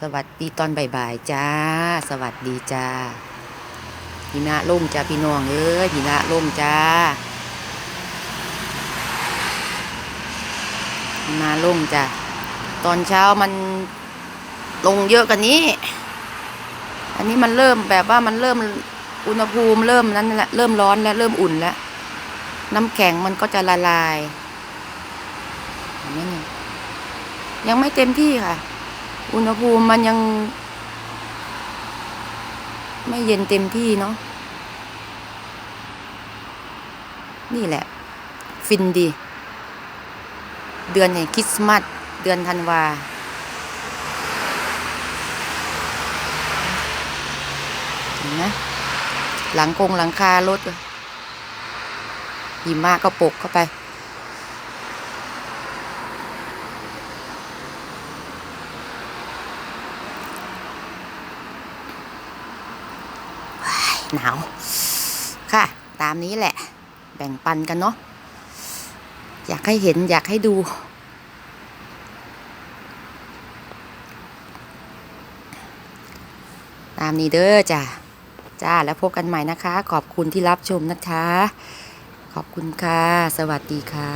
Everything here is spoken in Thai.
สวัสดีตอนบ่ายๆจ้า สวัสดีจ้าหิมะล่มจ้าพี่น้องเอ้ยหิมะล่มจ้าหิมะล่มจ้าตอนเช้ามันลงเยอะกันนี้ อันนี้มันเริ่มแบบว่ามันเริ่มอุณหภูมิเริ่มนั้นแหละเริ่มร้อนแล้วเริ่มอุ่นแล้ว น้ำแข็งมันก็จะละลาย ยังไม่เต็มที่ค่ะ อุณหภูมิมันยัง ไม่เย็นเต็มที่เนาะนี่แหละ ฟินดี เดือนแห่งคริสต์มาสเดือนธันวาเห็นไหมหลังคงหลังคารถหิมะก็ปกเข้าไป หนาว ค่ะ ตามนี้แหละ แบ่งปันกันเนาะอยากให้เห็นอยากให้ดู ตามนี้เด้อจ้ะจ้าแล้วพบกันใหม่นะคะ ขอบคุณที่รับชมนะคะ ขอบคุณค่ะ สวัสดีค่ะ